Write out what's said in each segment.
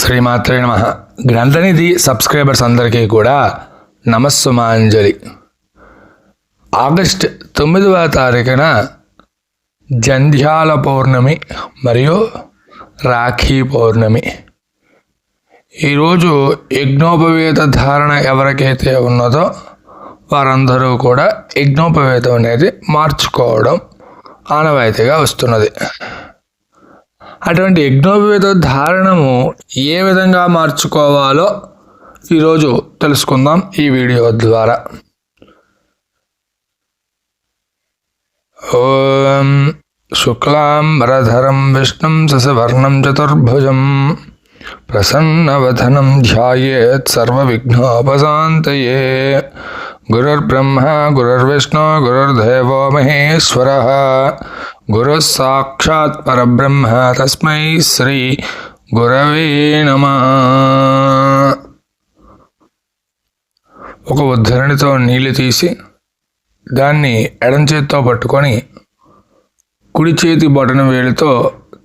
శ్రీమాత్రే నమ. గ్రంథనిధి సబ్స్క్రైబర్స్ అందరికీ కూడా నమస్సుమాంజలి. ఆగస్ట్ తొమ్మిదవ తారీఖున జంధ్యాల పౌర్ణమి మరియు రాఖీ పౌర్ణమి. ఈరోజు యజ్ఞోపవేత ధారణ ఎవరికైతే ఉన్నదో వారందరూ కూడా యజ్ఞోపవేతం అనేది మార్చుకోవడం ఆనవాయితీగా వస్తున్నది. అటువంటి యజ్ఞోపవేత ధారణము ఏ విధంగా మార్చుకోవాలో ఈరోజు తెలుసుకుందాం ఈ వీడియో ద్వారా. ఓం శుక్లాం వరధరం విష్ణుం ససవర్ణం చతుర్భుజం ప్రసన్నవధనం ధ్యాయేత్ సర్వవిఘ్నోపశాంతయే. గురుర్బ్రహ్మ గురుర్విష్ణు గురుర్దేవో మహేశ్వర. గురు సాక్షాత్ పరబ్రహ్మ తస్మై శ్రీ గురవే నమ ఒక ఉద్ధరణితో నీళ్ళు తీసి దాన్ని ఎడం చేత్తో పట్టుకొని కుడి చేతి బొటన వేలితో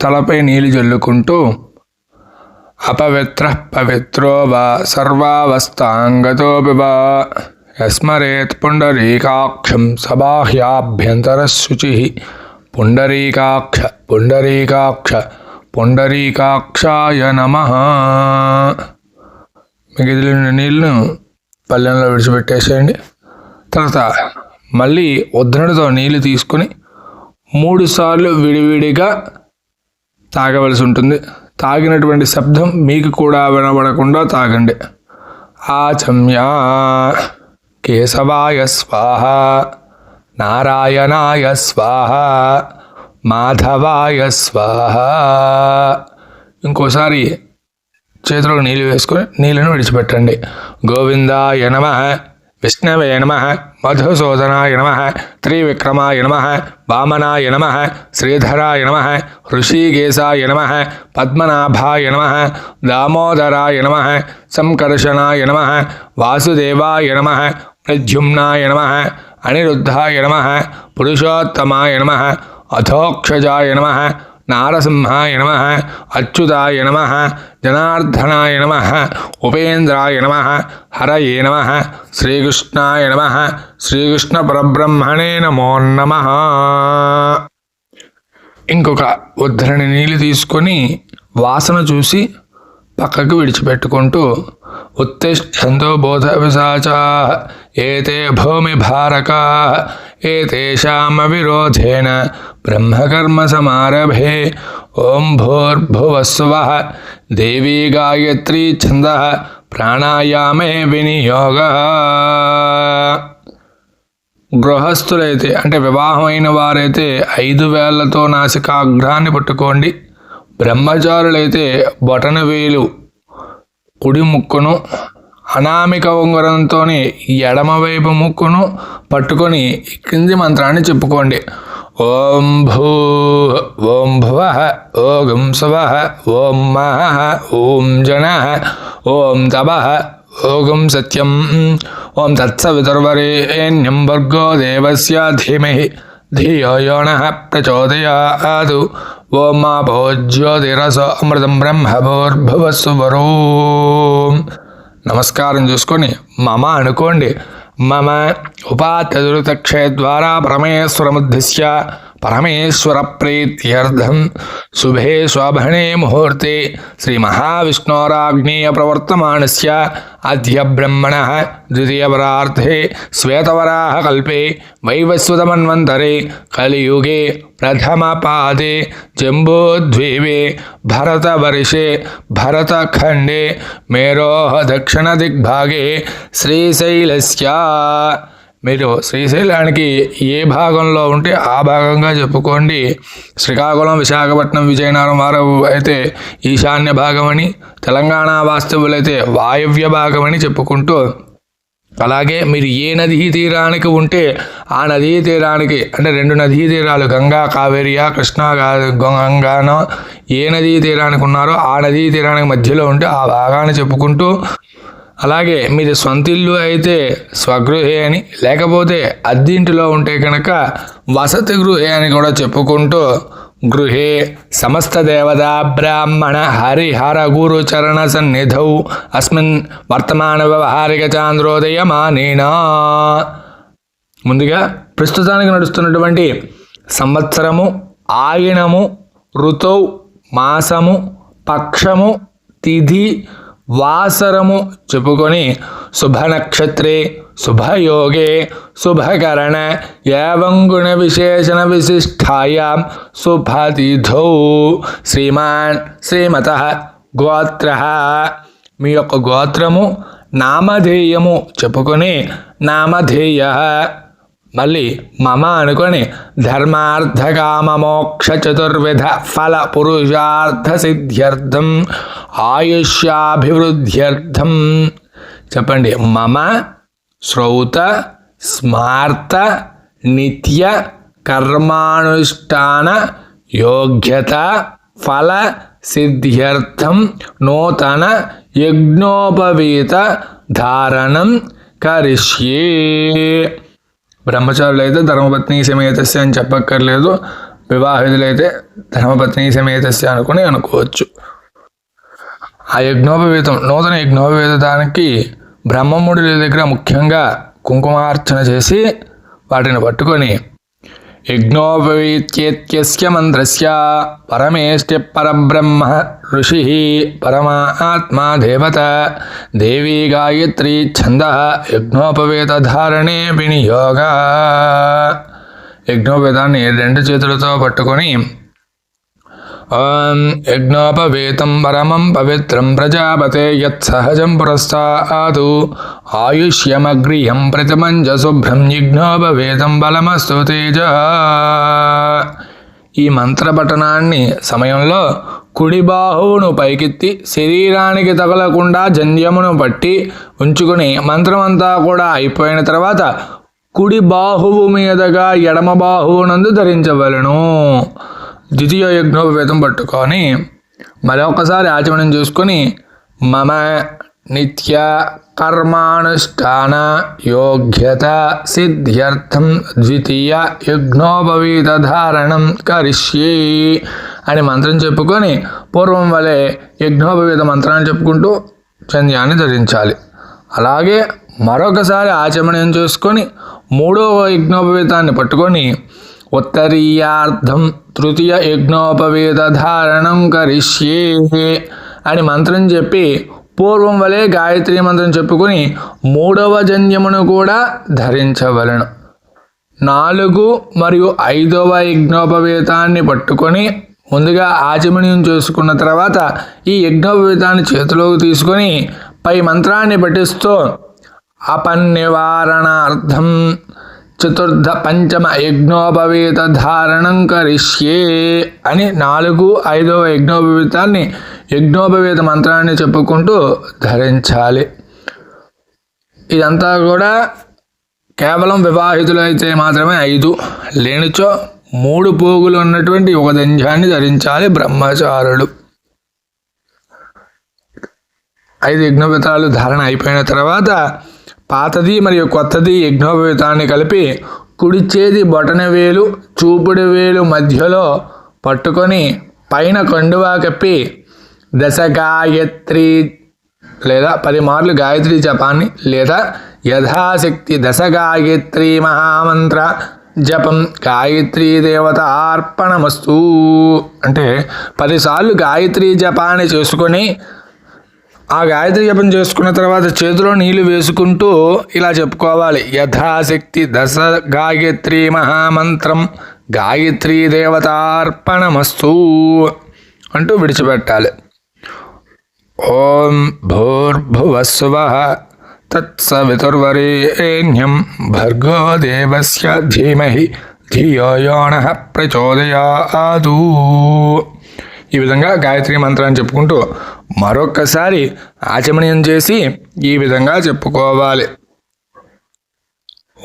తలపై నీళ్ళు జల్లుకుంటూ అపవిత్ర పవిత్రో వా సర్వావస్థాంగతో యస్మరేత్ పుండరీకాక్షం సబాహ్యాభ్యంతర పుండరీకాక్ష పుండరీకాక్ష పుండరీకాక్షాయ నమ. మిగిలిన నీళ్ళను పల్లెంలో విడిచిపెట్టేసేయండి. తర్వాత మళ్ళీ ఉద్ధరణతో నీళ్ళు తీసుకొని మూడుసార్లు విడివిడిగా తాగవలసి ఉంటుంది. తాగినటువంటి శబ్దం మీకు కూడా వినబడకుండా తాగండి. ఆచమ్యా కేశవాయ స్వాహ. నారాయణాయ స్వాహ మాధవాయ స్వాహ. ఇంకోసారి చేతిలో నీళ్ళు వేసుకొని నీళ్ళను విడిచిపెట్టండి. గోవిందాయ నమ విష్ణవే నమ మధుసూదనాయ నమ త్రివిక్రమాయ నమ వామనాయ నమ శ్రీధరాయ నమ ఋషికేశాయ నమ పద్మనాభాయ నమ దామోదరాయ నమ సంకర్షణాయ నమ వాసుదేవాయ నమ ప్రద్యుమ్నాయ నమ అనిరుద్ధాయ నమ పురుషోత్తమాయ నమ అథోక్షజాయ నమ నారసింహాయ నమ అచ్యుతాయ నమ జనార్దనాయ నమ ఉపేంద్రాయ నమ హరయే నమ శ్రీకృష్ణాయ నమ శ్రీకృష్ణ పరబ్రహ్మణే నమో నమ ఇంకొక ఉద్ధరణి నీళ్ళు తీసుకొని వాసన చూసి పక్కకు విడిచిపెట్టుకుంటూ ఉత్తిష్టంతో బోధ విశాచా ఏతే భూమి భారకా ఏతేషామ విరోధేన బ్రహ్మకర్మ సమారభే ఓం భూర్భువస్వ దేవీ గాయత్రీ ఛంద ప్రాణాయామే వినియోగ. గృహస్థులైతే అంటే వివాహమైన వారైతే ఐదు వేళ్ళతో నాసికాగ్రాన్ని పట్టుకోండి. బ్రహ్మచారులైతే బొటనవేలు కుడి ముక్కును అనామిక ఉంగరంతో ఎడమవైపు ముక్కును పట్టుకొని కింది మంత్రాన్ని చెప్పుకోండి. ఓం భూ ఓం భువ ఓం సవ ఓం మహ ఓం జన ఓం తప ఓం సత్యం ఓం తత్సవితుర్వరేణ్యం భర్గో దేవస్య ధీమహి ధియో యోన ప్రచోదయాదు ఓం మా భోజ్యోతిరస అమృతం బ్రహ్మ నమస్కారం చూసుకొని మమ అనుకోండి. మమ ఉపాత్యదురితక్షయద్వారా పరమేశ్వరముద్దిశ్య పరమేశ్వర परमेश्वर प्रीत्यर्धन शुभे स्वभणे मुहूर्ते। श्रीमहाविष्णोराग्नेय प्रवर्तमानस्य अद्य ब्रह्मणः श्वेतवराह कल्पे वैवस्वतमन्वंतरे कलियुगे प्रथमपादे जम्बूद्वीपे भरतवर्षे मेरोह दक्षिण दिग्भागे श्रीशैलस्य। మీరు శ్రీశైలానికి ఏ భాగంలో ఉంటే ఆ భాగంగా చెప్పుకోండి. శ్రీకాకుళం విశాఖపట్నం విజయనగరం వారు అయితే ఈశాన్య భాగమని తెలంగాణ వాస్తవులైతే వాయవ్య భాగమని చెప్పుకుంటూ అలాగే మీరు ఏ నదీ తీరానికి ఉంటే ఆ నదీ తీరానికి అంటే రెండు నదీ తీరాలు గంగా కావేరియా కృష్ణా గంగానో ఏ నదీ తీరానికి ఉన్నారో ఆ నదీ తీరానికి మధ్యలో ఉంటే ఆ భాగాన్ని చెప్పుకుంటూ అలాగే మీది సొంత ఇల్లు అయితే స్వగృహే అని లేకపోతే అద్దింటిలో ఉంటే కనుక వసతి గృహే అని కూడా చెప్పుకుంటూ గృహే సమస్త దేవత బ్రాహ్మణ హరిహర గురు చరణ సన్నిధౌ అస్మిన్ వర్తమాన వ్యవహారిక చాంద్రోదయమానేనా. ముందుగా ప్రస్తుతానికి నడుస్తున్నటువంటి సంవత్సరము ఆయనము ఋతువు మాసము పక్షము తిథి వాసరము చెప్పుకొని శుభనక్షత్రే శుభయోగే శుభకరణ ఏవంగుణ విశేషణ విశిష్టాయాం శుభతిథౌ. శ్రీమాన్ శ్రీమత గోత్ర. మీ యొక్క గోత్రము నామధేయము చెప్పుకొని నామధేయ. మళ్ళీ మమ అనుకొని ధర్మార్థకామ మోక్ష చతుర్విధ ఫల పురుషార్థ సిద్ధ్యర్థం ఆయుష్యాభివృద్ధ్యర్థం. చెప్పండి మమ శ్రౌత స్మార్త నిత్య కర్మానుష్ఠాన యోగ్యత ఫల సిద్ధ్యర్థం నూతన యజ్ఞోపవీత ధారణం కరిష్యే. బ్రహ్మచారులు అయితే ధర్మపత్ని సమేతస్య అని చెప్పక్కర్లేదు. వివాహితులైతే ధర్మపత్ని సమేతస్య అనుకుని అనుకోవచ్చు. ఆ యజ్ఞోపవేతం నూతన యజ్ఞోపవేతానికి బ్రహ్మముడి దగ్గర ముఖ్యంగా కుంకుమార్చన చేసి వాటిని పట్టుకొని యజ్ఞోపవీత్యేత్యస్య మంత్రస్య పరమేష్టి పరబ్రహ్మ ఋషి పరమాత్మా దేవత దేవీ గాయత్రీ ఛంద యజ్ఞోపవేతధారణే వినియోగ. యజ్ఞోపేతాన్ని రెండు చేతులతో పట్టుకొని ఓం పరమం పవిత్రం ప్రజాపతే యత్సహజం పురస్తాదు ఆయుష్యమగ్రియం ప్రతిమంజ శుభ్రం యజ్ఞోపవేతం బలమస్తు తేజ. ఈ మంత్రపఠనాన్ని సమయంలో కుడి బాహువును పైకెత్తి శరీరానికి తగలకుండా జంధ్యమును పట్టి ఉంచుకుని మంత్రమంతా కూడా అయిపోయిన తర్వాత కుడి బాహువు మీదుగా ఎడమ బాహువునందు ధరించవలను. ద్వితీయ యజ్ఞోపవేతం పట్టుకొని మరొకసారి ఆచమనం చేసుకొని మమ నిత్య కర్మానుష్ఠాన యోగ్యత సిద్ధ్యర్థం ద్వితీయ యజ్ఞోపవీత ధారణం కరిష్యే అని మంత్రం చెప్పుకొని పూర్వం వలె యజ్ఞోపవీత మంత్రాన్ని చెప్పుకుంటూ చంద్యాన్ని ధరించాలి. అలాగే మరొకసారి ఆచమనం చేసుకొని మూడవ యజ్ఞోపవీతాన్ని పట్టుకొని ఉత్తరీయార్థం తృతీయ యజ్ఞోపవేద ధారణం కరిష్యే అని మంత్రం చెప్పి పూర్వం వలె గాయత్రి మంత్రం చెప్పుకొని మూడవ జన్యమును కూడా ధరించవలను. నాలుగు మరియు ఐదవ యజ్ఞోపవేతాన్ని పట్టుకొని ముందుగా ఆచమనీయం చేసుకున్న తర్వాత ఈ యజ్ఞోపవేతాన్ని చేతిలోకి తీసుకొని పై మంత్రాన్ని పఠిస్తూ అపన్నివారణార్థం చతుర్థ పంచమ యజ్ఞోపవీత ధారణం కరిష్యే అని నాలుగు ఐదవ యజ్ఞోపవీతాన్ని యజ్ఞోపవీత మంత్రాన్ని చెప్పుకుంటూ ధరించాలి. ఇదంతా కూడా కేవలం వివాహితులు అయితే మాత్రమే ఐదు. లేనిచో మూడు పోగులు ఉన్నటువంటి ఒక దంజాన్ని ధరించాలి బ్రహ్మచారులు. ఐదు యజ్ఞోపేతాలు ధారణ అయిపోయిన తర్వాత పాతది మరియు కొత్తది యజ్ఞోపేతాన్ని కలిపి కుడిచేది బొటనవేలు బొటన వేలు చూపుడు వేలు మధ్యలో పట్టుకొని పైన కండువా కప్పి దశ గాయత్రి లేదా పది మార్లు గాయత్రి జపాన్ని లేదా యథాశక్తి దశ గాయత్రి మహామంత్ర జపం గాయత్రీ దేవత అర్పణమస్తూ అంటే పదిసార్లు గాయత్రి జపాన్ని చేసుకొని ఆ గాయత్రి జపం చేసుకున్న తర్వాత చేతిలో నీళ్ళు వేసుకుంటూ ఇలా చెప్పుకోవాలి. యథాశక్తి దశ గాయత్రి మహామంత్రం గాయత్రీ దేవతార్పణమస్తు అంటూ విడిచిపెట్టాలి. ఓం భూర్భువస్వ తత్సవితుర్వరేణ్యం భర్గో దేవస్య ధీమహి ధియో యోణ ప్రచోదయాదు. ఈ విధంగా గాయత్రి మంత్రాన్ని చెప్పుకుంటూ మరొక్కసారి ఆచమనీయం చేసి ఈ విధంగా చెప్పుకోవాలి.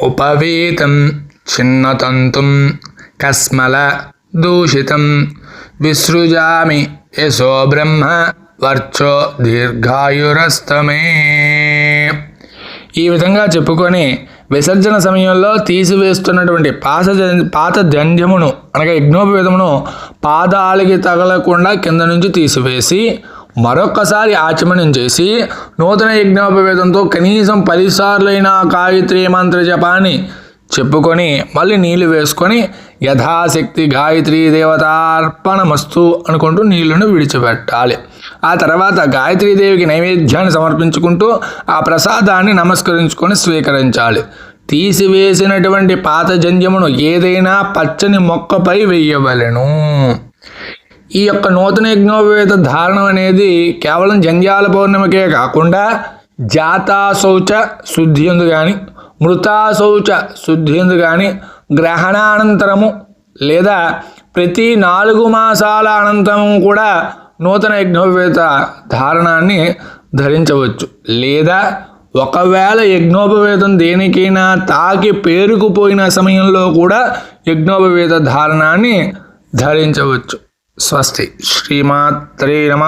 ఉపవీతం చిన్నతంతుం కస్మల దూషితం విసృజామి యశో బ్రహ్మ వర్చో దీర్ఘాయురస్తమే. ఈ విధంగా చెప్పుకొని విసర్జన సమయంలో తీసివేస్తున్నటువంటి పాత పాత జంధ్యమును అనగా యజ్ఞోపవేదమును పాదాలకి తగలకుండా కింద నుంచి తీసివేసి మరొక్కసారి ఆచమనం చేసి నూతన యజ్ఞోపవేదంతో కనీసం పదిసార్లైన గాయత్రి మంత్ర జపాన్ని చెప్పుకొని మళ్ళీ నీళ్ళు వేసుకొని యథాశక్తి గాయత్రి దేవతార్పణమస్తు అనుకుంటూ నీళ్ళను విడిచిపెట్టాలి. ఆ తర్వాత గాయత్రీదేవికి నైవేద్యాన్ని సమర్పించుకుంటూ ఆ ప్రసాదాన్ని నమస్కరించుకొని స్వీకరించాలి. తీసివేసినటువంటి పాత జంధ్యమును ఏదైనా పచ్చని మొక్కపై వెయ్యవలెను ఈ యొక్క నూతన యజ్ఞోపవేత ధారణం అనేది కేవలం జంధ్యాల పౌర్ణమికే కాకుండా జాతాశౌచ శుద్ధి ఎందు కానీ మృతాశౌచ శుద్ధి ఎందు కానీ గ్రహణానంతరము లేదా ప్రతి నాలుగు మాసాల అనంతరము కూడా నూతన యజ్ఞోపవేత ధారణాన్ని ధరించవచ్చు. లేదా ఒకవేళ యజ్ఞోపవేతం దేనికైనా తాకి పేరుకుపోయిన సమయంలో కూడా యజ్ఞోపవేత ధారణాన్ని ధరించవచ్చు. స్వస్తి. శ్రీమాత్రే నమ.